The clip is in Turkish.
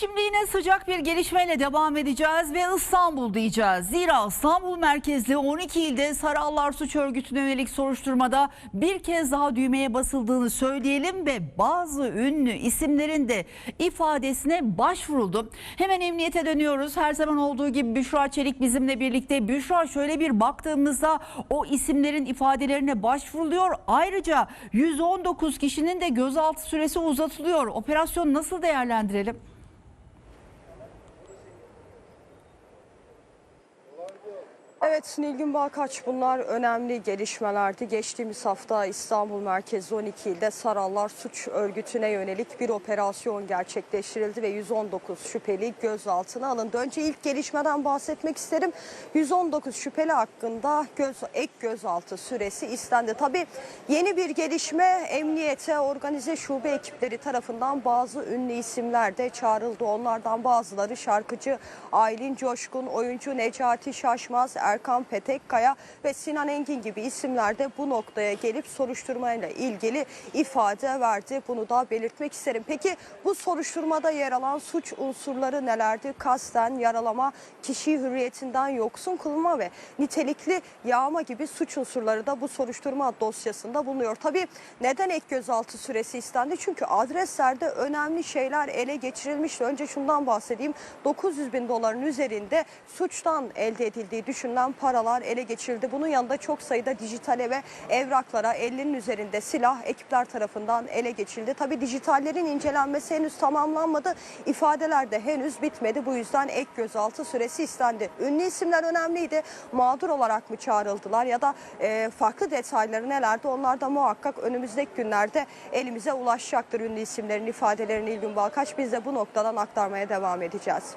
Şimdi yine sıcak bir gelişmeyle devam edeceğiz ve İstanbul diyeceğiz. Zira İstanbul merkezli 12 ilde Sarallar Suç Örgütü'ne yönelik soruşturmada bir kez daha düğmeye basıldığını söyleyelim ve bazı ünlü isimlerin de ifadesine başvuruldu. Hemen emniyete dönüyoruz. Her zaman olduğu gibi Büşra Çelik bizimle birlikte. Büşra şöyle bir baktığımızda o isimlerin ifadelerine başvuruluyor. Ayrıca 119 kişinin de gözaltı süresi uzatılıyor. Operasyon nasıl değerlendirelim? Evet Nilgün Balkaç bunlar önemli gelişmelerdi. Geçtiğimiz hafta İstanbul merkezi 12 ilde Sarallar Suç Örgütü'ne yönelik bir operasyon gerçekleştirildi ve 119 şüpheli gözaltına alındı. Önce ilk gelişmeden bahsetmek isterim. 119 şüpheli hakkında göz, ek gözaltı süresi istendi. Tabii yeni bir gelişme emniyete organize şube ekipleri tarafından bazı ünlü isimler de çağrıldı. Onlardan bazıları şarkıcı Aylin Coşkun, oyuncu Necati Şaşmaz, Erkan Petekkaya ve Sinan Engin gibi isimler de bu noktaya gelip soruşturmayla ilgili ifade verdi. Bunu da belirtmek isterim. Peki bu soruşturmada yer alan suç unsurları nelerdi? Kasten yaralama, kişiyi hürriyetinden yoksun kılma ve nitelikli yağma gibi suç unsurları da bu soruşturma dosyasında bulunuyor. Tabii neden ek gözaltı süresi istendi? Çünkü adreslerde önemli şeyler ele geçirilmişti. Önce şundan bahsedeyim. 900 bin doların üzerinde suçtan elde edildiği düşünülen paralar ele geçirildi. Bunun yanında çok sayıda dijitale ve evraklara 50'nin üzerinde silah ekipler tarafından ele geçirildi. Tabii dijitallerin incelenmesi henüz tamamlanmadı. İfadeler de henüz bitmedi. Bu yüzden ek gözaltı süresi istendi. Ünlü isimler önemliydi. Mağdur olarak mı çağrıldılar ya da e, farklı detayları nelerdi? Onlar da muhakkak önümüzdeki günlerde elimize ulaşacaktır ünlü isimlerin ifadelerini İlgün Balkaç. Biz de bu noktadan aktarmaya devam edeceğiz.